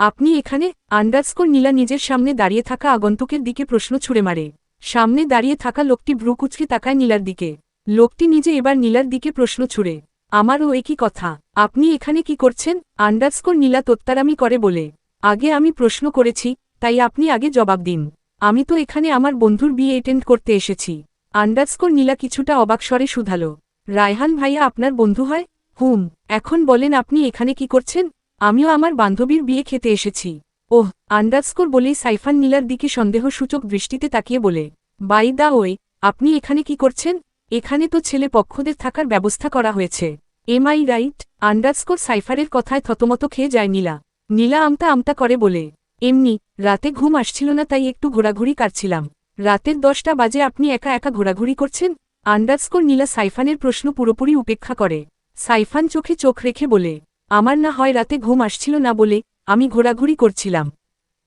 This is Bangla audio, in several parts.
আপনি এখানে আন্ডারস্কোর নীলা নিজের সামনে দাঁড়িয়ে থাকা আগন্তুকের দিকে প্রশ্ন ছুড়ে মারে। সামনে দাঁড়িয়ে থাকা লোকটি ভ্রুকুচকে তাকায় নীলার দিকে। লোকটি নিজে এবার নীলার দিকে প্রশ্ন ছুড়ে। আমারও একই কথা। আপনি এখানে কি করছেন? আন্ডারস্কোর নীলা তোত্তারামি করে বলে। আগে আমি প্রশ্ন করেছি, তাই আপনি আগে জবাব দিন। আমি তো এখানে আমার বন্ধুর বিয়ে অ্যাটেন্ড করতে এসেছি। আন্ডারস্কোর নীলা কিছুটা অবাক স্বরে শুধালো। রায়হান ভাইয়া আপনার বন্ধু হয়? হুম, এখন বলেন আপনি এখানে কি করছেন? আমিও আমার বান্ধবীর বিয়ে খেতে এসেছি। ওহ, আন্ডারস্কোর বলেই সাইফান নীলার দিকে সন্দেহসূচক দৃষ্টিতে তাকিয়ে বলে, বাই দা ওয়ে, আপনি এখানে কি করছেন? এখানে তো ছেলে পক্ষদের থাকার ব্যবস্থা করা হয়েছে। এম আই রাইট, আন্ডারস্কোর সাইফারের কথায় থতমত খেয়ে যায় নীলা। নীলা আমতা আমতা করে বলে, এমনি, রাতে ঘুম আসছিল না তাই একটু ঘোরাঘুরি কাটছিলাম। রাতের দশটা বাজে আপনি একা একা ঘোরাঘুরি করছেন? আন্ডারস্কোর নীলা সাইফানের প্রশ্ন পুরোপুরি উপেক্ষা করে। সাইফান চোখে চোখ রেখে বলে আমার না হয় রাতে ঘুম আসছিল না বলে আমি ঘোরাঘুরি করছিলাম।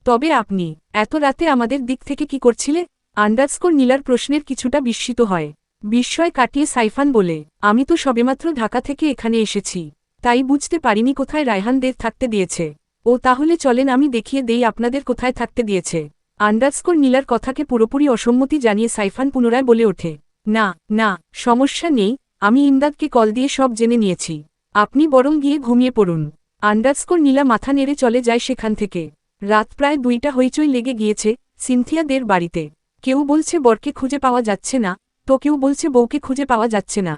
তবে আপনি, এত রাতে আমাদের দিক থেকে কি করছিলে? আন্ডারস্কোর নীলার প্রশ্নের কিছুটা বিস্মিত হয়। বিস্ময় কাটিয়ে সাইফান বলে, আমি তো সবেমাত্র ঢাকা থেকে এখানে এসেছি। তাই বুঝতে পারিনি কোথায় রায়হানদের থাকতে দিয়েছে। ও তাহলে চলেন আমি দেখিয়ে দেই আপনাদের কোথায় থাকতে দিয়েছে। আন্ডারস্কোর নীলার কথাকে পুরোপুরি অসম্মতি জানিয়ে সাইফান পুনরায় বলে ওঠে, না না, সমস্যা নেই, আমি ইমদাদকে কল দিয়ে সব জেনে নিয়েছি। আপনি বরং গিয়ে ঘুমিয়ে পড়ুন। আন্ডারস্কোর নীলা মাথা নেড়ে চলে যায় সেখান থেকে। রাত প্রায় দুইটা হইচই লেগে গিয়েছে সিনথিয়াদের বাড়িতে। কেউ বলছে বরকে খুঁজে পাওয়া যাচ্ছে না, তো কেউ বলছে বউকে খুঁজে পাওয়া যাচ্ছে না।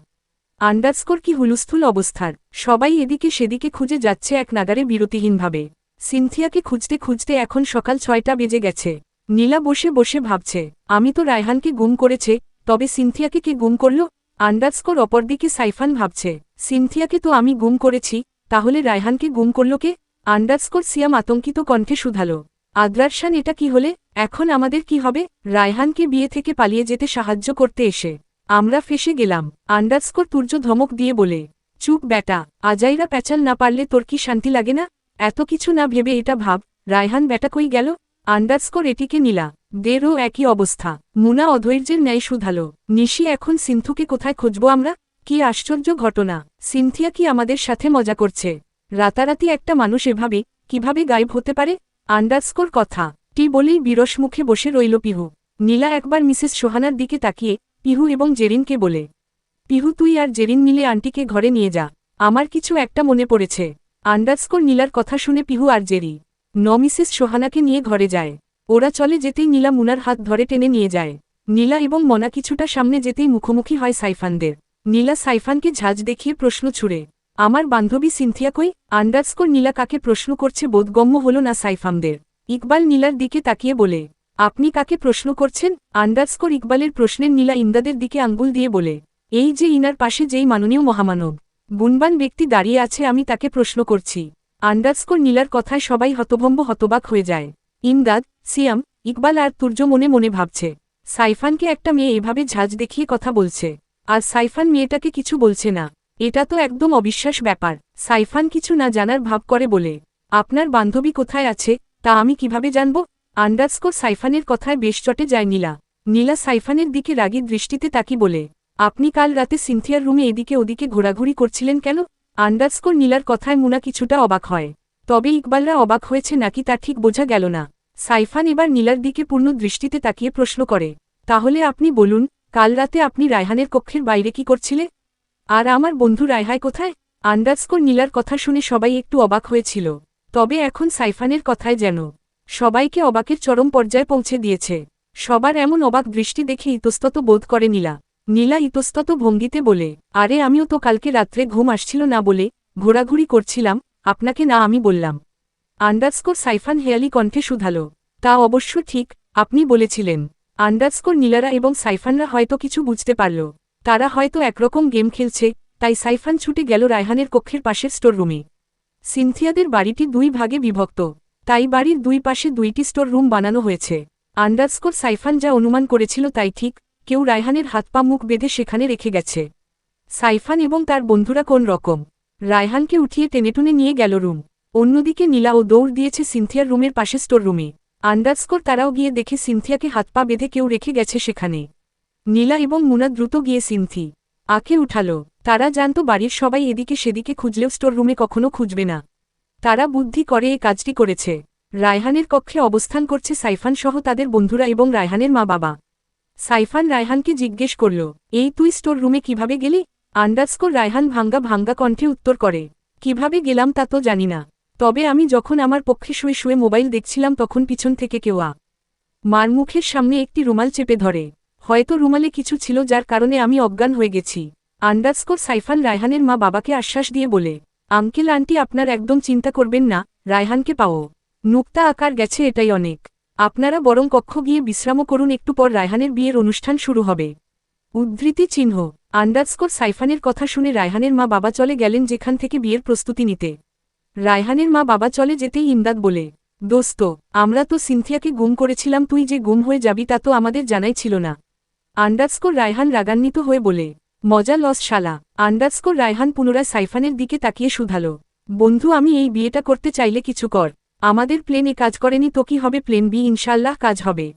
আন্ডারস্কোর কি হুলুস্থুল অবস্থার? সবাই এদিকে সেদিকে খুঁজে যাচ্ছে এক নাগারে বিরতিহীনভাবে। সিনথিয়াকে খুঁজতে খুঁজতে এখন সকাল ছয়টা বেজে গেছে। নীলা বসে বসে ভাবছে, আমি তো রায়হানকে গুম করেছে, তবে সিনথিয়াকে কে গুম করল? আন্ডারস্কোর অপরদিকে সাইফান ভাবছে সিনথিয়াকে তো আমি গুম করেছি, তাহলে রায়হানকে গুম করল কে? আন্ডারস্কোর সিয়াম আতঙ্কিত কণ্ঠে শুধালো। আদ্রারশান এটা কি হলে? এখন আমাদের কি হবে? রায়হানকে বিয়ে থেকে পালিয়ে যেতে সাহায্য করতে এসে। আমরা ফেসে গেলাম। আন্ডারস্কোর তুর্য ধমক দিয়ে বলে, চুপ ব্যাটা, আজাইরা প্যাচাল না পারলে তোর কি শান্তি লাগে না? এত কিছু না ভেবে এটা ভাব, রায়হান ব্যাটা কই গেল? আন্ডারস্কোর এটিকে নিলা, দেরও একই অবস্থা। মুনা অধৈর্যের ন্যায় শুধালো, নিশি, এখন সিন্ধুকে কোথায় খুঁজব আমরা? কি আশ্চর্য ঘটনা। সিনথিয়া কি আমাদের সাথে মজা করছে? রাতারাতি একটা মানুষ এভাবে কীভাবে গায়েব হতে পারে? আন্ডারস্কোর কথা। টি বলেই বিরস মুখে বসে রইল পিহু। নীলা একবার মিসেস সোহানার দিকে তাকিয়ে পিহু এবং জেরিনকে বলে, পিহু, তুই আর জেরিন মিলে আন্টিকে ঘরে নিয়ে যা। আমার কিছু একটা মনে পড়েছে। আন্ডারস্কোর নীলার কথা শুনে পিহু আর জেরি, ন মিসেস সোহানাকে নিয়ে ঘরে যায়। ওরা চলে যেতেই নীলা মুনার হাত ধরে টেনে নিয়ে যায়। নীলা এবং মনা কিছুটা সামনে যেতেই মুখোমুখি হয় সাইফানদের। নীলা সাইফানকে ঝাঁজ দেখিয়ে প্রশ্ন ছুড়ে। আমার বান্ধবী সিনথিয়া কই? আন্ডারস্কোর নীলা কাকে প্রশ্ন করছে বোধগম্য হল না সাইফামদের। ইকবাল নীলার দিকে তাকিয়ে বলে, আপনি কাকে প্রশ্ন করছেন? আন্ডারস্কোর ইকবালের প্রশ্নের নীলা ইমদাদের দিকে আঙ্গুল দিয়ে বলে, এই যে ইনার পাশে যেই মাননীয় মহামানব, গুণবান ব্যক্তি দাঁড়িয়ে আছে আমি তাকে প্রশ্ন করছি। আন্ডারস্কোর নীলার কথায় সবাই হতভম্ব হতবাক হয়ে যায়। ইমদাদ সিয়াম, ইকবাল আর তুর্য মনে মনে ভাবছে। সাইফানকে একটা মেয়ে এভাবে ঝাঁজ দেখিয়ে কথা বলছে। আর সাইফান মেয়েটাকে কিছু বলছে না। এটা তো একদম অবিশ্বাস ব্যাপার। সাইফান কিছু না জানার ভাব করে বলে, আপনার বান্ধবী কোথায় আছে? তা আমি কীভাবে জানব? আন্ডারস্কোর সাইফানের কথায় বেশ চটে যায় নীলা। নীলা সাইফানের দিকে রাগী দৃষ্টিতে তাকি বলে, আপনি কাল রাতে সিনথিয়ার রুমে এদিকে ওদিকে ঘোরাঘুরি করছিলেন কেন? আন্ডারস্কোর নীলার কথায় মুনা কিছুটা অবাক হয়। তবে ইকবালরা অবাক হয়েছে নাকি তা ঠিক বোঝা গেল না। সাইফান এবার নীলার দিকে পূর্ণ দৃষ্টিতে তাকিয়ে প্রশ্ন করে, তাহলে আপনি বলুন কাল রাতে আপনি রায়হানের কক্ষের বাইরে কি করছিলে? আর আমার বন্ধু রায়হায় কোথায়? আন্ডারস্কোর নীলার কথা শুনে সবাই একটু অবাক হয়েছিল। তবে এখন সাইফানের কথায় যেন সবাইকে অবাকের চরম পর্যায়ে পৌঁছে দিয়েছে। সবার এমন অবাক দৃষ্টি দেখে ইতস্তত বোধ করে নীলা। নীলা ইতস্তত ভঙ্গিতে বলে, আরে, আমিও তো কালকে রাত্রে ঘুম আসছিল না বলে ঘোরাঘুরি করছিলাম, আপনাকে না আমি বললাম। আন্ডারস্কোর সাইফান হেয়ালি কণ্ঠে শুধালো, তা অবশ্য ঠিক, আপনি বলেছিলেন। আন্ডারস্কোর নীলারা এবং সাইফানরা হয়তো কিছু বুঝতে পারল। তারা হয়তো একরকম গেম খেলছে, তাই সাইফান ছুটে গেল রায়হানের কক্ষের পাশের স্টোর রুমে সিনথিয়াদের বাড়িটি দুই ভাগে বিভক্ত। তাই বাড়ির দুই পাশে দুইটি স্টোর রুম বানানো হয়েছে। আন্ডারস্কোর সাইফান যা অনুমান করেছিল তাই ঠিক, কেউ রায়হানের হাত পা মুখ বেঁধে সেখানে রেখে গেছে। সাইফান এবং তার বন্ধুরা কোন রকম? রায়হানকে উঠিয়ে টেনেটুনে নিয়ে গেল রুম। অন্যদিকে নীলা ও দৌড় দিয়েছে সিনথিয়ার রুমের পাশে স্টোর রুমে আন্ডারস্কোর তারাও গিয়ে দেখে সিনথিয়াকে হাত পা বেঁধে কেউ রেখে গেছে সেখানে। নীলা এবং মুনা দ্রুত গিয়ে সিনথি। আকে উঠাল। তারা জানত বাড়ির সবাই এদিকে সেদিকে খুঁজলেও স্টোর রুমে কখনো খুঁজবে না। তারা বুদ্ধি করে এ কাজটি করেছে। রায়হানের কক্ষে অবস্থান করছে সাইফান সহ তাদের বন্ধুরা এবং রায়হানের মা বাবা। সাইফান রায়হানকে জিজ্ঞেস করল, এই তুই স্টোর রুমে কীভাবে গেলি? আন্ডারস্কোর রায়হান ভাঙ্গা ভাঙ্গা কণ্ঠে উত্তর করে, কীভাবে গেলাম তা তো জানি না। তবে আমি যখন আমার পক্ষে শুয়ে শুয়ে মোবাইল দেখছিলাম তখন পিছন থেকে কেউ আ মার মুখের সামনে একটি রুমাল চেপে ধরে। হয়তো রুমালে কিছু ছিল যার কারণে আমি অজ্ঞান হয়ে গেছি। আন্ডারস্কোর সাইফান রায়হানের মা বাবাকে আশ্বাস দিয়ে বলে, আঙ্কেল, আন্টি, আপনার একদম চিন্তা করবেন না, রায়হানকে পাও। নুক্তা আকার গেছে, এটাই অনেক। আপনারা বরং কক্ষ গিয়ে বিশ্রামও করুন, একটু পর রায়হানের বিয়ের অনুষ্ঠান শুরু হবে। উদ্ধৃতি চিহ্ন। আন্ডারস্কোর সাইফানের কথা শুনে রায়হানের মা বাবা চলে গেলেন যেখান থেকে বিয়ের প্রস্তুতি নিতে। রায়হানের মা বাবা চলে যেতেই ইমদাদ বলে, দোস্ত, আমরা তো সিনথিয়াকে গুম করেছিলাম, তুই যে গুম হয়ে যাবি তা তো আমাদের জানাই ছিল না। আন্ডারস্কোর রায়হান রাগান্বিত হয়ে বলে, মজা লস শালা। আন্ডারস্কোর রায়হান পুনরায় সাইফানের দিকে তাকিয়ে শুধাল, বন্ধু, আমি এই বিয়েটা করতে চাইলে কিছু কর। আমাদের প্লেনে কাজ করেনি তো কি হবে প্লেন বি? ইনশাল্লাহ কাজ হবে।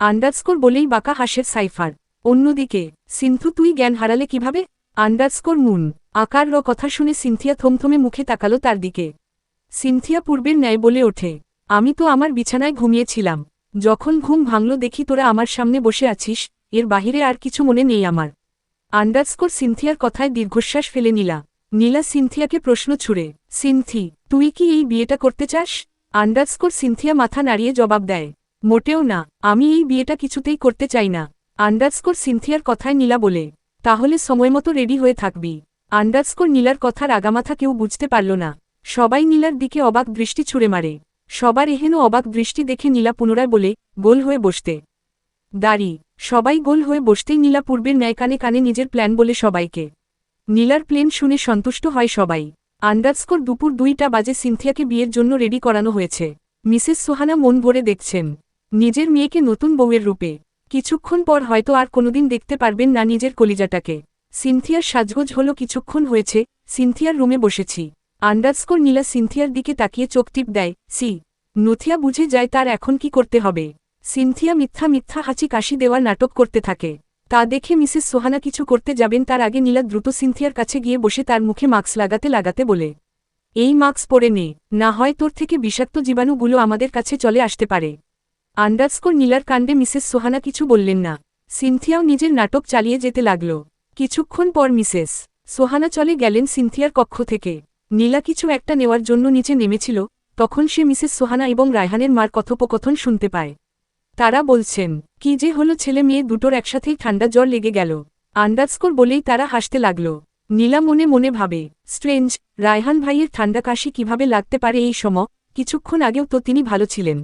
আন্ডারস্কোর বলেই বাঁকা হাসের সাইফার, অন্যদিকে সিন্থু তুই জ্ঞান হারালে কীভাবে? আন্ডারস্কোর মুন, আকার র কথা শুনে সিনথিয়া থমথমে মুখে তাকালো তার দিকে। সিনথিয়া পূর্বের ন্যায় বলে ওঠে, আমি তো আমার বিছানায় ঘুমিয়েছিলাম যখন ঘুম ভাঙল দেখি তোরা আমার সামনে বসে আছিস, এর বাহিরে আর কিছু মনে নেই আমার আন্ডারস্কোর সিনথিয়ার কথায় দীর্ঘশ্বাস ফেলে নিলা। নীলা সিনথিয়াকে প্রশ্ন ছুড়ে, সিনথি, তুই কি এই বিয়েটা করতে চাস আন্ডারস্কোর সিনথিয়া মাথা নাড়িয়ে জবাব দেয়, মোটেও না, আমি এই বিয়েটা কিছুতেই করতে চাই না আন্ডারস্কোর সিনথিয়ার কথায় নীলা বলে তাহলে সময়মতো রেডি হয়ে থাকবি। আন্ডারস্কোর নীলার কথার আগামাথা কেউ বুঝতে পারল না। সবাই নীলার দিকে অবাক দৃষ্টি ছুড়ে মারে। সবার এহেন অবাক দৃষ্টি দেখে নীলা পুনরায় বলে, গোল হয়ে বসতে। দাঁড়ি, সবাই গোল হয়ে বসতেই নীলা পূর্বের ন্যায় কানে কানে নিজের প্ল্যান বলে সবাইকে। নীলার প্লেন শুনে সন্তুষ্ট হয় সবাই। আন্ডারস্কোর দুপুর দুইটা বাজে সিনথিয়াকে বিয়ের জন্য রেডি করানো হয়েছে। মিসেস সোহানা মন ভরে দেখছেন। নিজের মেয়েকে নতুন বউয়ের রূপে। কিছুক্ষণ পর হয়তো আর কোনোদিন দেখতে পারবেন না নিজের কলিজাটাকে। সিনথিয়ার সাজগোজ হলো কিছুক্ষণ হয়েছে, সিনথিয়ার রুমে বসেছি। আন্ডারস্কোর নীলা সিনথিয়ার দিকে তাকিয়ে চোখ টিপ দেয়, সি, নথিয়া বুঝে যায় তার এখন কি করতে হবে। সিনথিয়া মিথ্যা মিথ্যা হাঁচি কাশি দেওয়ার নাটক করতে থাকে। তা দেখে মিসেস সোহানা কিছু করতে যাবেন তার আগে নীলা দ্রুত সিনথিয়ার কাছে গিয়ে বসে তার মুখে মাস্ক লাগাতে লাগাতে বলে, এই মাস্ক পরে নে, না হয় তোর থেকে বিষাক্ত জীবাণুগুলো আমাদের কাছে চলে আসতে পারে। আন্ডারস্কোর নীলার কাণ্ডে মিসেস সোহানা কিছু বললেন না। সিনথিয়াও নিজের নাটক চালিয়ে যেতে লাগল। কিছুক্ষণ পর মিসেস সোহানা চলে গেলেন সিনথিয়ার কক্ষ থেকে। নীলা কিছু একটা নেওয়ার জন্য নিচে নেমেছিল, তখন সে মিসেস সোহানা এবং রায়হানের মার কথোপকথন শুনতে পায়। তারা বলছেন, কি যে হলো ছেলে মেয়ে দুটোর একসাথেই ঠান্ডা জ্বর লেগে গেল। আন্ডারস্কোর বলেই তারা হাসতে লাগল। নীলা মনে মনে ভাবে, স্ট্রেঞ্জ, রায়হান ভাইয়ের ঠান্ডা কাশি কীভাবে লাগতে পারে এই সম কিছুক্ষণ আগেও তো তিনি ভালো ছিলেন।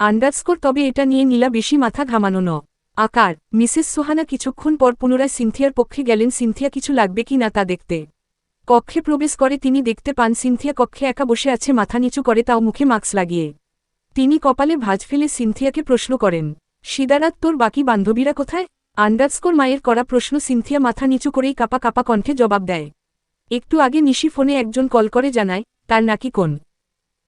আন্ডারস্কোর তবে এটা নিয়ে নীলা বেশি মাথা ঘামানো ন। আকার, মিসেস সোহানা কিছুক্ষণ পর পুনরায় সিনথিয়ার পক্ষে গেলেন, সিনথিয়া, কিছু লাগবে কি না তা দেখতে? কক্ষে প্রবেশ করে তিনি দেখতে পান, সিনথিয়া কক্ষে একা বসে আছে, মাথা নিচু করে তাও মুখে মাস্ক লাগিয়ে। তিনি কপালে ভাজ ফেলে সিনথিয়াকে প্রশ্ন করেন সিদারাত তোর বাকি বান্ধবীরা কোথায়? আন্ডারস্কোর মায়ের করা প্রশ্ন সিনথিয়া মাথা নিচু করেই কাপা কাপা কণ্ঠে জবাব দেয়। একটু আগে নিশি ফোনে একজন কল করে জানায়, তার নাকি কোন?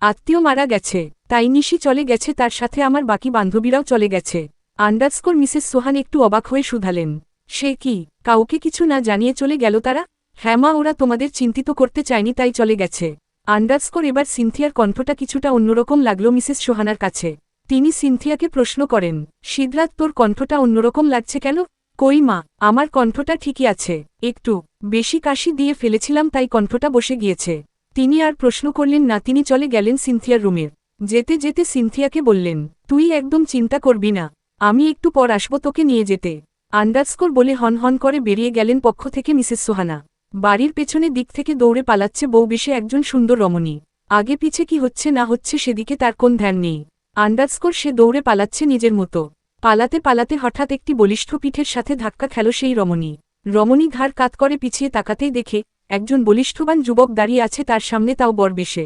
আত্মীয় মারা গেছে, তাই নিশি চলে গেছে, তার সাথে আমার বাকি বান্ধবীরাও চলে গেছে। আন্ডারস্কোর মিসেস সোহান একটু অবাক হয়ে শুধালেন। সে কি, কাউকে কিছু না জানিয়ে চলে গেল তারা? হ্যাঁ মা, ওরা তোমাদের চিন্তিত করতে চায়নি, তাই চলে গেছে। আন্ডারস্কোর এবার সিনথিয়ার কণ্ঠটা কিছুটা অন্যরকম লাগল মিসেস সোহানার কাছে। তিনি সিনথিয়াকে প্রশ্ন করেন সিদ্রাত তোর কণ্ঠটা অন্যরকম লাগছে কেন? কই মা, আমার কণ্ঠটা ঠিকই আছে। একটু, বেশি কাশি দিয়ে ফেলেছিলাম, তাই কণ্ঠটা বসে গিয়েছে। তিনি আর প্রশ্ন করলেন, না, তিনি চলে গেলেন সিনথিয়ার রুমের যেতে যেতে সিনথিয়াকে বললেন, তুই একদম চিন্তা করবি না, আমি একটু পর আসব তোকে নিয়ে যেতে। আন্ডারস্কোর বলে হন হন করে বেরিয়ে গেলেন পক্ষ থেকে মিসেস সোহানা। বাড়ির পেছনে দিক থেকে দৌড়ে পালাচ্ছে বউ বেশে একজন সুন্দর রমণী। আগে পিছে কি হচ্ছে না হচ্ছে সেদিকে তার কোন ধ্যান নেই। আন্ডারস্কোর সে দৌড়ে পালাচ্ছে নিজের মতো। পালাতে পালাতে হঠাৎ একটি বলিষ্ঠ পিঠের সাথে ধাক্কা খেল সেই রমণী। রমণী ঘাড় কাত করে পিছিয়ে তাকাতেই দেখে একজন বলিষ্ঠবান যুবক দাঁড়িয়ে আছে তার সামনে, তাও বরবেশে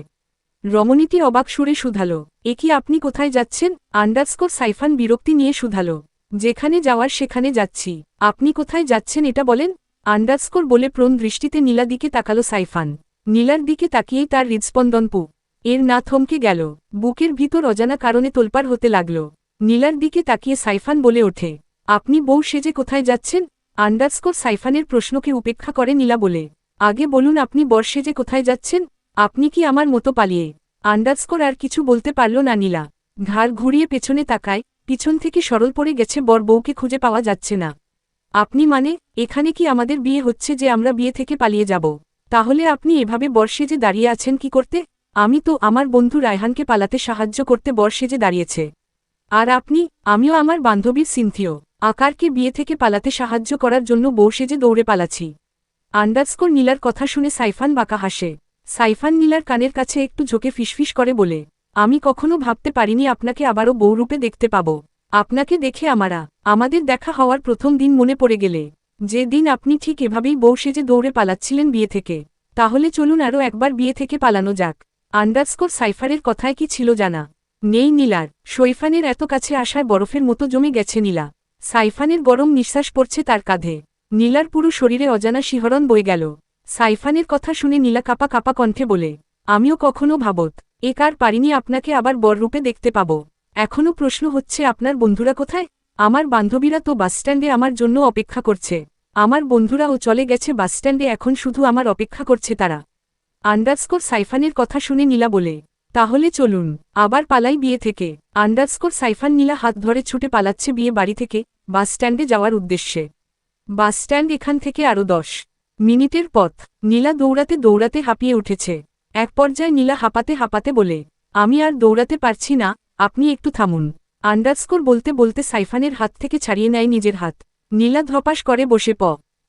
রমণীটি অবাক সুরে শুধাল, এ কি আপনি কোথায় যাচ্ছেন? আন্ডারস্কোর সাইফান বিরক্তি নিয়ে শুধাল, যেখানে যাওয়ার সেখানে যাচ্ছি। আপনি কোথায় যাচ্ছেন এটা বলেন? আন্ডারস্কোর বলে প্রণ দৃষ্টিতে নীলা দিকে তাকালো সাইফান। নীলার দিকে তাকিয়েই তার হৃদস্পন্দন পু এর না থমকে গেল, বুকের ভিতর অজানা কারণে তোলপার হতে লাগল। নীলার দিকে তাকিয়ে সাইফান বলে ওঠে, আপনি বউ সেজে কোথায় যাচ্ছেন? আন্ডারস্কোর সাইফানের প্রশ্নকে উপেক্ষা করে নীলা বলে আগে বলুন আপনি বর্ষে যে কোথায় যাচ্ছেন, আপনি কি আমার মতো পালিয়ে? আন্ডারস্কোর আর কিছু বলতে পারল না নীলা। ঘাড় ঘুরিয়ে পেছনে তাকায়, পিছন থেকে সরল পড়ে গেছে বর বউকে খুঁজে পাওয়া যাচ্ছে না। আপনি মানে এখানে কি আমাদের বিয়ে হচ্ছে যে আমরা বিয়ে থেকে পালিয়ে যাব? তাহলে আপনি এভাবে বর্ষে যে দাঁড়িয়ে আছেন কি করতে? আমি তো আমার বন্ধু রায়হানকে পালাতে সাহায্য করতে বর্ষে যে দাঁড়িয়েছে। আর আপনি, আমিও আমার বান্ধবীর সিনথিও। আকারকে বিয়ে থেকে পালাতে সাহায্য করার জন্য বউ সেজে দৌড়ে পালাছি আন্ডারস্কোর নীলার কথা শুনে সাইফান বাঁকা হাসে। সাইফান নীলার কানের কাছে একটু ঝোঁকে ফিসফিস করে বলে, আমি কখনো ভাবতে পারিনি আপনাকে আবারও বউরূপে দেখতে পাব। আপনাকে দেখে আমারা, আমাদের দেখা হওয়ার প্রথম দিন মনে পড়ে গেলে। যে দিন আপনি ঠিক এভাবেই বউ সেজে দৌড়ে পালাচ্ছিলেন বিয়ে থেকে। তাহলে চলুন আরও একবার বিয়ে থেকে পালানো যাক। আন্ডারস্কোর সাইফারের কথায় কি ছিল জানা? নেই নীলার। সৈফানের এত কাছে আসায় বরফের মতো জমে গেছে নীলা। সাইফানের গরম নিঃশ্বাস পড়ছে তার কাঁধে। নীলার পুরো শরীরে অজানা শিহরণ বয়ে গেল। সাইফানের কথা শুনে নীলা কাপা কাপা কণ্ঠে বলে, আমিও কখনো ভাবত, এ কার পারিনি আপনাকে আবার বররূপে দেখতে পাব। এখনও প্রশ্ন হচ্ছে আপনার বন্ধুরা কোথায়? আমার বান্ধবীরা তো বাসস্ট্যান্ডে আমার জন্য অপেক্ষা করছে। আমার বন্ধুরাও চলে গেছে বাসস্ট্যান্ডে এখন শুধু আমার অপেক্ষা করছে তারা। আন্ডারস্কোর সাইফানের কথা শুনে নীলা বলে, তাহলে চলুন, আবার পালাই বিয়ে থেকে। আন্ডারস্কোর সাইফান নীলা হাত ধরে ছুটে পালাচ্ছে বিয়ে বাড়ি থেকে বাসস্ট্যান্ডে যাওয়ার উদ্দেশ্যে। বাসস্ট্যান্ড এখান থেকে আরও দশ মিনিটের পথ। নীলা দৌড়াতে দৌড়াতে হাঁপিয়ে উঠেছে। এক পর্যায়ে নীলা হাঁপাতে হাঁপাতে বলে, আমি আর দৌড়াতে পারছি না, আপনি একটু থামুন। আন্ডারস্কোর বলতে বলতে সাইফানের হাত থেকে ছাড়িয়ে নেয় নিজের হাত। নীলা ধপাস করে বসে প।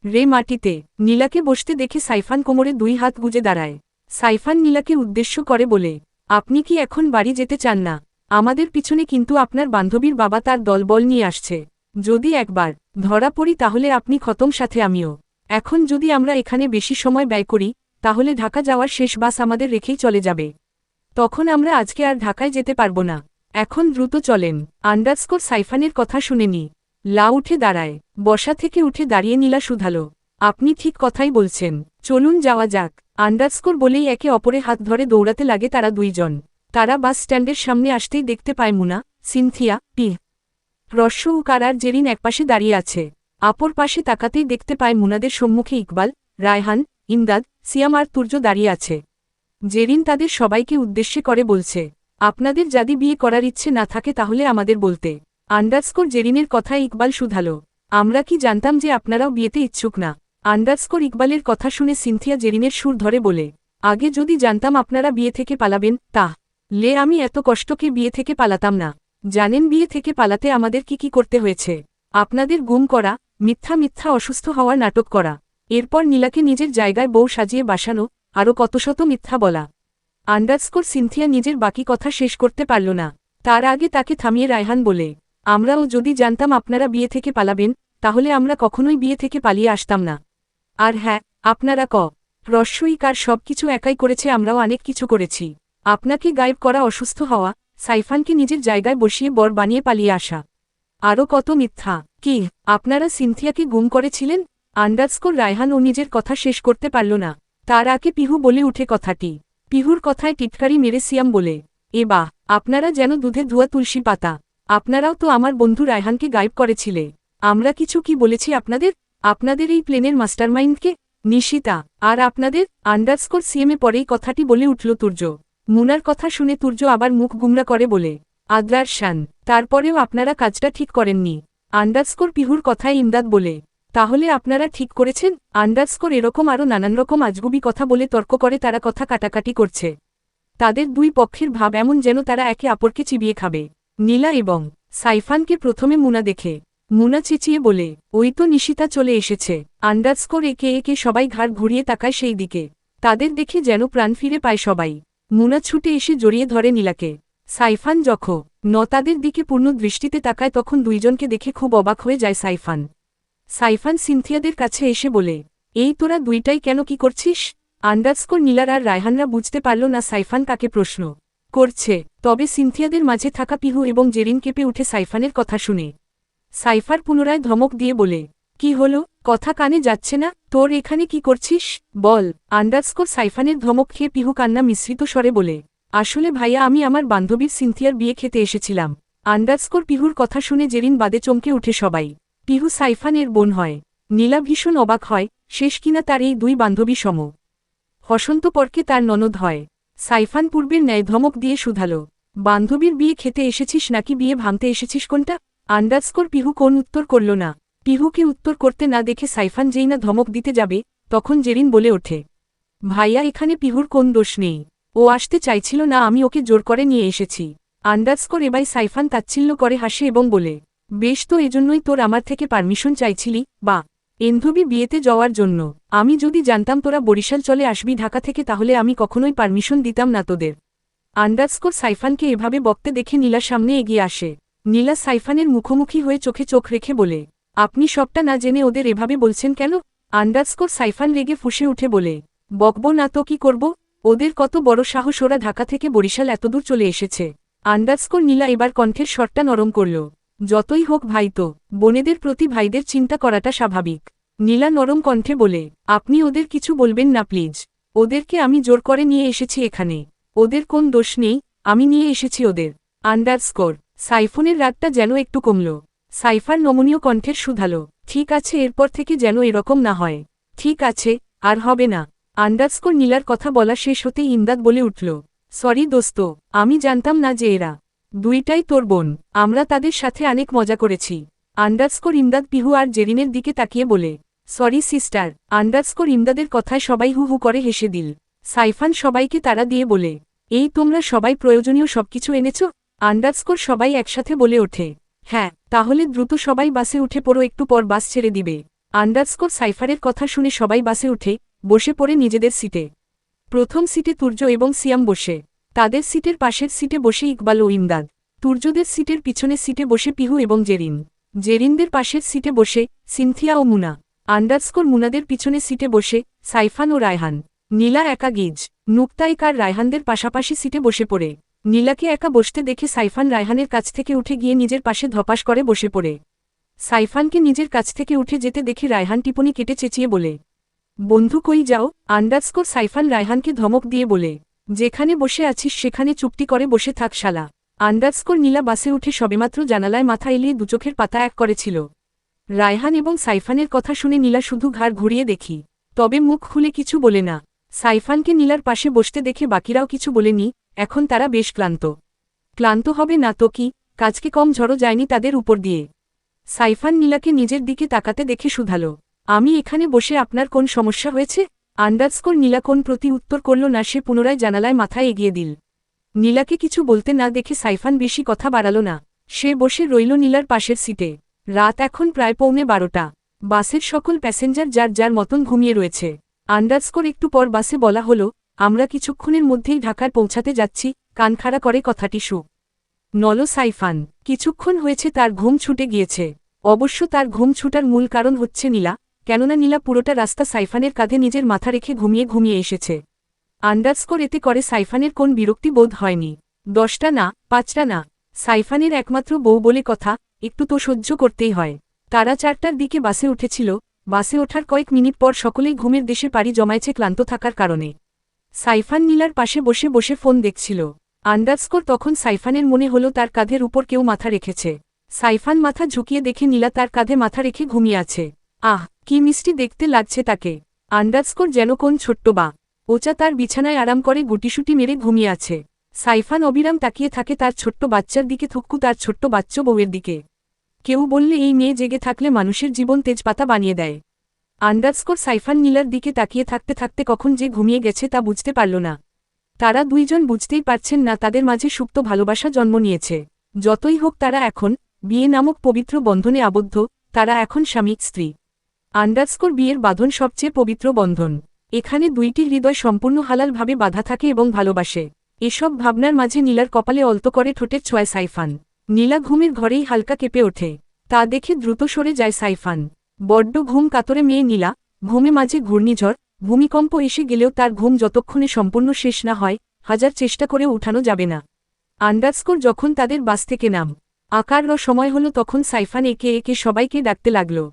রে মাটিতে। নীলাকে বসতে দেখে সাইফান কোমরে দুই হাত গুজে দাঁড়ায়। সাইফান নীলাকে উদ্দেশ্য করে বলে, আপনি কি এখন বাড়ি যেতে চান না? আমাদের পিছনে কিন্তু আপনার বান্ধবীর বাবা তার দলবল নিয়ে আসছে। যদি একবার ধরা পড়ি তাহলে আপনি খতম সাথে আমিও। এখন যদি আমরা এখানে বেশি সময় ব্যয় করি, তাহলে ঢাকা যাওয়ার শেষ বাস আমাদের রেখেই চলে যাবে। তখন আমরা আজকে আর ঢাকায় যেতে পারব না। এখন দ্রুত চলেন। আন্ডারস্কোর সাইফানের কথা শুনেনি লা উঠে দাঁড়ায়। বসা থেকে উঠে দাঁড়িয়ে নীলা শুধালো। আপনি ঠিক কথাই বলছেন। চলুন যাওয়া যাক। আন্ডারস্কোর বলেই একে অপরে হাত ধরে দৌড়াতে লাগে তারা দুইজন। তারা বাস স্ট্যান্ডের সামনে আসতেই দেখতে পায় মুনা, সিনথিয়া পি রস্য ও কারার জেরিন একপাশে দাঁড়িয়ে আছে। আপর পাশে তাকাতেই দেখতে পায় মুনাদের সম্মুখে ইকবাল, রায়হান, ইমদাদ, সিয়াম আর তুর্য দাঁড়িয়ে আছে। জেরিন তাদের সবাইকে উদ্দেশ্যে করে বলছে, আপনাদের যদি বিয়ে করার ইচ্ছে না থাকে তাহলে আমাদের বলতে। আন্ডারস্কোর জেরিনের কথায় ইকবাল শুধালো, আমরা কি জানতাম যে আপনারাও বিয়েতে ইচ্ছুক না? আন্ডারস্কোর ইকবালের কথা শুনে সিনথিয়া জেরিনের সুর ধরে বলে, আগে যদি জানতাম আপনারা বিয়ে থেকে পালাবেন তা লে আমি এত কষ্টকে বিয়ে থেকে পালাতাম না। জানেন বিয়ে থেকে পালাতে আমাদের কি কি করতে হয়েছে। আপনাদের গুম করা, মিথ্যা মিথ্যা অসুস্থ হওয়ার নাটক করা। এরপর নীলাকে নিজের জায়গায় বউ সাজিয়ে বাসানো, আরও কত শত মিথ্যা বলা। আন্ডারস্কোর সিনথিয়া নিজের বাকি কথা শেষ করতে পারল না। তার আগে তাকে থামিয়ে রায়হান বলে, আমরাও যদি জানতাম আপনারা বিয়ে থেকে পালাবেন, তাহলে আমরা কখনোই বিয়ে থেকে পালিয়ে আসতাম না। আর হ্যাঁ আপনারা ক রস্যইকার সবকিছু একাই করেছে আমরাও অনেক কিছু করেছি। আপনাকে গায়েব করা অসুস্থ হওয়া সাইফানকে নিজের জায়গায় বসিয়ে বর বানিয়ে পালিয়ে আসা। আরও কত মিথ্যা। কি, আপনারা সিনথিয়াকে গুম করেছিলেন? আন্ডারস্কোর রায়হান ও নিজের কথা শেষ করতে পারল না। তার আগে পিহু বলে উঠে কথাটি। পিহুর কথায় টিটকারি মেরে সিয়াম বলে, এ বা আপনারা যেন দুধে ধোয়া তুলসী পাতা। আপনারাও তো আমার বন্ধু রায়হানকে গায়েব করেছিলে। আমরা কিছু কি বলেছি আপনাদের? আপনাদের এই প্লেনের মাস্টারমাইন্ডকে? নিশিতা, আর আপনাদের? আন্ডারস্কোর সিএমে পরেই কথাটি বলে উঠল তুর্য। মুনার কথা শুনে তুর্য আবার মুখ গুমরা করে বলে, আদ্রার শান, তারপরেও আপনারা কাজটা ঠিক করেননি। আন্ডারস্কোর পিহুর কথায় ইমদাদ বলে, তাহলে আপনারা ঠিক করেছেন। আন্ডারস্কোর এরকম আরও নানান রকম আজগুবি কথা বলে তর্ক করে তারা কথা কাটাকাটি করছে। তাদের দুই পক্ষের ভাব এমন যেন তারা একে অপরকে চিবিয়ে খাবে। নীলা এবং সাইফানকে প্রথমে মুনা দেখে। মুনা চেঁচিয়ে বলে, ওই তো নিশিতা চলে এসেছে। আন্ডারস্কোর একে একে সবাই ঘাড় ঘুরিয়ে তাকায় সেই দিকে। তাদের দেখে যেন প্রাণ ফিরে পায় সবাই। মুনা ছুটে এসে জড়িয়ে ধরে নীলাকে। সাইফান যখন ন তাদের দিকে পূর্ণ দৃষ্টিতে তাকায়, তখন দুইজনকে দেখে খুব অবাক হয়ে যায় সাইফান। সাইফান সিনথিয়াদের কাছে এসে বলে, এই তোরা দুইটাই কেন কি করছিস? আন্ডারস্কোর নীলার আর রায়হানরা বুঝতে পারল না সাইফান কাকে প্রশ্ন করছে। তবে সিনথিয়াদের মাঝে থাকা পিহু এবং জেরিন কেঁপে উঠে সাইফানের কথা শুনে। সাইফার পুনরায় ধমক দিয়ে বলে কি হলো? কথা কানে যাচ্ছে না। তোর এখানে কি করছিস? বল। আন্ডারস্কোর সাইফানের ধমক খেয়ে পিহু কান্না মিশ্রিত স্বরে বলে, আসলে ভাইয়া, আমি আমার বান্ধবীর সিনথিয়ার বিয়ে খেতে এসেছিলাম। আন্ডারস্কোর পিহুর কথা শুনে জেরিন বাদে চমকে উঠে সবাই। পিহু সাইফানের বোন হয়। নীলা ভীষণ অবাক হয়, শেষ কিনা তার এই দুই বান্ধবী সম? হসন্ত পরকে তার ননদ হয়। সাইফান পূর্বের ন্যায় ধমক দিয়ে শুধালো, বান্ধবীর বিয়ে খেতে এসেছিস নাকি বিয়ে ভাঙতে এসেছিস কোনটা? আন্ডারস্কোর পিহু কোন উত্তর করল না। পিহুকে উত্তর করতে না দেখে সাইফান যেই না ধমক দিতে যাবে, তখন জেরিন বলে ওঠে, ভাইয়া, এখানে পিহুর কোন দোষ নেই। ও আসতে চাইছিল না, আমি ওকে জোর করে নিয়ে এসেছি। আন্ডারস্কোর এবাই সাইফান তাচ্ছিল্য করে হাসে এবং বলে, বেশ তো, এজন্যই তোর আমার থেকে পারমিশন চাইছিলি, বা এন্ধবি বিয়েতে যাওয়ার জন্য। আমি যদি জানতাম তোরা বরিশাল চলে আসবি ঢাকা থেকে, তাহলে আমি কখনোই পারমিশন দিতাম না তোদের। আন্ডারস্কোর সাইফানকে এভাবে বকতে দেখে নীলা সামনে এগিয়ে আসে। নীলা সাইফানের মুখোমুখি হয়ে চোখে চোখ রেখে বলে আপনি সবটা না জেনে ওদের এভাবে বলছেন কেন? আন্ডারস্কোর সাইফান রেগে ফুসে উঠে বলে, বকব না তো কি করব? ওদের কত বড় সাহস ওরা ঢাকা থেকে বরিশাল এতদূর চলে এসেছে। আন্ডারস্কোর নীলা এবার কণ্ঠের স্বরটা নরম করল, যতই হোক ভাই তো, বোনেদের প্রতি ভাইদের চিন্তা করাটা স্বাভাবিক। নীলা নরম কণ্ঠে বলে, আপনি ওদের কিছু বলবেন না প্লিজ। ওদেরকে আমি জোর করে নিয়ে এসেছি এখানে। ওদের কোন দোষ নেই, আমি নিয়ে এসেছি ওদের। আন্ডারস্কোর, সাইফোনের রাগটা যেন একটু কমল। সাইফার নমনীয় কণ্ঠের শুধালো ঠিক আছে, এরপর থেকে যেন এরকম না হয়। ঠিক আছে, আর হবে না। আন্ডারস্কোর নীলার কথা বলা শেষ হতেই ইমদাদ বলে উঠল, সরি দোস্ত, আমি জানতাম না যে এরা দুইটাই তোর বোন, আমরা তাদের সাথে অনেক মজা করেছি। আন্ডারস্কোর ইমদাদ পিহু আর জেরিনের দিকে তাকিয়ে বলে, সরি সিস্টার। আন্ডারস্কোর ইমদাদের কথায় সবাই হু হু করে হেসে দিল। সাইফান সবাইকে তারা দিয়ে বলে, এই তোমরা সবাই প্রয়োজনীয় সবকিছু এনেছ? আন্ডারস্কোর সবাই একসাথে বলে ওঠে হ্যাঁ তাহলে দ্রুত সবাই বাসে উঠে পড়ো, একটু পর বাস ছেড়ে দিবে। আন্ডারস্কোর সাইফারের কথা শুনে সবাই বাসে উঠে বসে পড়ে নিজেদের সিটে। প্রথম সিটে তুর্য এবং সিয়াম বসে। তাদের সিটের পাশের সিটে বসে ইকবাল ও ইমদাদ। তুর্যদের সিটের পিছনের সিটে বসে পিহু এবং জেরিন। জেরিনদের পাশের সিটে বসে সিনথিয়া ও মুনা। আন্ডারস্কোর মুনাদের পিছনে সিটে বসে সাইফান ও রায়হান। নীলা একা গিজ নুক্তাইকার রায়হানদের পাশাপাশি সিটে বসে পড়ে। নীলাকে একা বসতে দেখে সাইফান রায়হানের কাছ থেকে উঠে গিয়ে নিজের পাশে ধপাস করে বসে পড়ে। সাইফানকে নিজের কাছ থেকে উঠে যেতে দেখে রায়হান টিপনি কেটে চেঁচিয়ে বলে, বন্ধু কই যাও? আন্ডারস্কোর সাইফান রায়হানকে ধমক দিয়ে বলে, যেখানে বসে আছিস সেখানে চুপটি করে বসে থাক শালা। আন্ডারস্কোর নীলা বাসে উঠে সবেমাত্র জানালায় মাথা এলিয়ে দুচোখের পাতা এক করেছিল। রায়হান এবং সাইফানের কথা শুনে নীলা শুধু ঘাড় ঘুরিয়ে দেখি, তবে মুখ খুলে কিছু বলে না। সাইফানকে নীলার পাশে বসতে দেখে বাকিরাও কিছু বলেনি এখন তারা বেশ ক্লান্ত। ক্লান্ত হবে না তো কি? কাজকে কম ঝড়ো যায়নি তাদের উপর দিয়ে। সাইফান নীলাকে নিজের দিকে তাকাতে দেখে শুধালো। আমি এখানে বসে আপনার কোন সমস্যা হয়েছে? আন্ডারস্কোর নীলা কোন প্রতি উত্তর করল না সে পুনরায় জানালায় মাথায় এগিয়ে দিল। নীলাকে কিছু বলতে না দেখে সাইফান বেশি কথা বাড়াল না। সে বসে রইল নীলার পাশের সিটে। রাত এখন প্রায় পৌনে বারোটা। বাসের সকল প্যাসেঞ্জার যার যার মতন ঘুমিয়ে রয়েছে। আন্ডারস্কোর একটু পর বাসে বলা হলো আমরা কিছুক্ষণের মধ্যেই ঢাকায় পৌঁছাতে যাচ্ছি কানখাড়া করে কথাটি শু। নল সাইফান, কিছুক্ষণ হয়েছে তার ঘুম ছুটে গিয়েছে। অবশ্য তার ঘুম ছুটার মূল কারণ হচ্ছে নীলা, কেননা নীলা পুরোটা রাস্তা সাইফানের কাঁধে নিজের মাথা রেখে ঘুমিয়ে ঘুমিয়ে এসেছে। আন্ডারস্কোর এতে করে সাইফানের কোন বিরক্তি বোধ হয়নি। দশটা না, পাঁচটা না, সাইফানের একমাত্র বউ বলে কথা, একটু তো সহ্য করতেই হয়। তারা চারটার দিকে বাসে উঠেছিল, বাসে ওঠার কয়েক মিনিট পর সকলেই ঘুমের দেশে পাড়ি জমাইছে ক্লান্ত থাকার কারণে। সাইফান নীলার পাশে বসে বসে ফোন দেখছিল। আন্ডারস্কোর তখন সাইফানের মনে হল তার কাঁধের উপর কেউ মাথা রেখেছে। সাইফান মাথা ঝুঁকিয়ে দেখে নীলা তার কাঁধে মাথা রেখে ঘুমিয়ে আছে। আহ, কি মিষ্টি দেখতে লাগছে তাকে। আন্ডারস্কোর যেন কোন ছোট্ট বা। ওচা তার বিছানায় আরাম করে গুটিসুটি মেরে ঘুমিয়ে আছে। সাইফান অবিরাম তাকিয়ে থাকে তার ছোট্ট বাচ্চার দিকে থুক্কু তার ছোট্ট বাচ্চা বউয়ের দিকে। কেউ বললে এই মেয়ে জেগে থাকলে মানুষের জীবন তেজপাতা বানিয়ে দেয়। আন্ডারস্কোর সাইফান নীলার দিকে তাকিয়ে থাকতে থাকতে কখন যে ঘুমিয়ে গেছে তা বুঝতে পারল না। তারা দুইজন বুঝতেই পারছেন না তাদের মাঝে সুপ্ত ভালোবাসা জন্ম নিয়েছে। যতই হোক তারা এখন বিয়ে নামক পবিত্র বন্ধনে আবদ্ধ, তারা এখন স্বামী, স্ত্রী। আন্ডারস্কোর বিয়ের বাঁধন সবচেয়ে পবিত্র বন্ধন। এখানে দুইটি হৃদয় সম্পূর্ণ হালালভাবে বাধা থাকে এবং ভালোবাসে। এসব ভাবনার মাঝে নীলার কপালে অল্ত করে ঠোঁটের ছোঁয় সাইফান। নীলা ঘুমের ঘরেই হালকা কেঁপে ওঠে। তা দেখে দ্রুত সরে যায় সাইফান। বড্ড ঘুম কাতরে মেয়ে নীলা, ঘুমে মাঝে ঘূর্ণিঝড়, ভূমিকম্প এসে গেলেও তার ঘুম যতক্ষণে সম্পূর্ণ শেষ না হয়, হাজার চেষ্টা করে উঠানো যাবে না। আন্ডারস্কোর যখন তাদের বাস থেকে নাম, আকার র সময় হলো তখন সাইফান একে একে সবাইকে ডাকতে লাগল।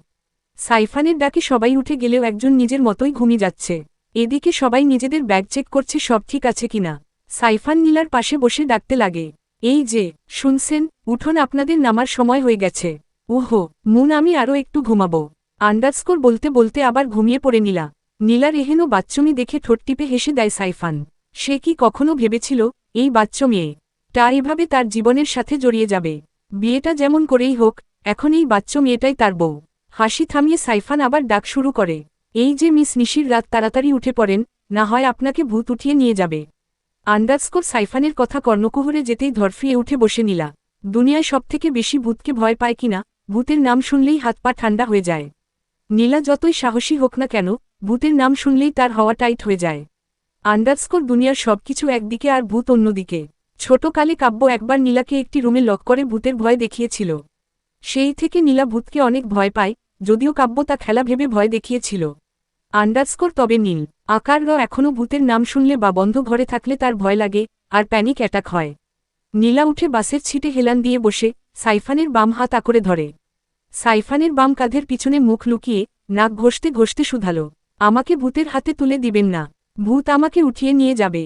সাইফানের ডাকে সবাই উঠে গেলেও একজন নিজের মতোই ঘুমিয়ে যাচ্ছে। এদিকে সবাই নিজেদের ব্যাগ চেক করছে সব ঠিক আছে কিনা সাইফান নীলার পাশে বসে ডাকতে লাগে। এই যে, শুনছেন, উঠোন আপনাদের নামার সময় হয়ে গেছে। ওহো মুন আমি আরও একটু ঘুমাবো। আন্ডারস্কোর বলতে বলতে আবার ঘুমিয়ে পড়ে নীলা। নীলার এহেন বাচ্চমি দেখে ঠোঁট টিপে হেসে দেয় সাইফান। সে কি কখনো ভেবেছিল, এই বাচ্চ মেয়ে? তা এভাবে তার জীবনের সাথে জড়িয়ে যাবে। বিয়েটা যেমন করেই হোক, এখন এই বাচ্চ মেয়েটাই তার বউ। হাসি থামিয়ে সাইফান আবার ডাক শুরু করে। এই যে মিস নিশির রাত তাড়াতাড়ি উঠে পড়েন, না হয় আপনাকে ভূত উঠিয়ে নিয়ে যাবে। আন্ডারস্কোর সাইফানের কথা কর্ণকুহরে যেতেই ধরফিয়ে উঠে বসে নিলা। দুনিয়ায় সবথেকে বেশি ভূতকে ভয় পায় কিনা, ভূতের নাম শুনলেই হাত পা ঠান্ডা হয়ে যায়। নীলা যতই সাহসী হোক না কেন, ভূতের নাম শুনলেই তার হওয়া টাইট হয়ে যায়। আন্ডারস্কোর দুনিয়ার সবকিছু একদিকে আর ভূত অন্যদিকে। ছোটকালে কাব্য একবার নীলাকে একটি রুমে লক করে ভূতের ভয় দেখিয়েছিল। সেই থেকে নীলা ভূতকে অনেক ভয় পায়, যদিও কাব্য তা খেলা ভেবে ভয় দেখিয়েছিল। আন্ডারস্কোর তবে নীল, আকার র এখনও ভূতের নাম শুনলে বা বন্ধ ঘরে থাকলে তার ভয় লাগে, আর প্যানিক অ্যাটাক হয়। নীলা উঠে বাসের ছিটে হেলান দিয়ে বসে, সাইফানের বাম হাত আঁকড়ে ধরে। সাইফানের বাম কাঁধের পিছনে মুখ লুকিয়ে নাক ঘষতে ঘষতে শুধালো। আমাকে ভূতের হাতে তুলে দিবেন না। ভূত আমাকে উঠিয়ে নিয়ে যাবে।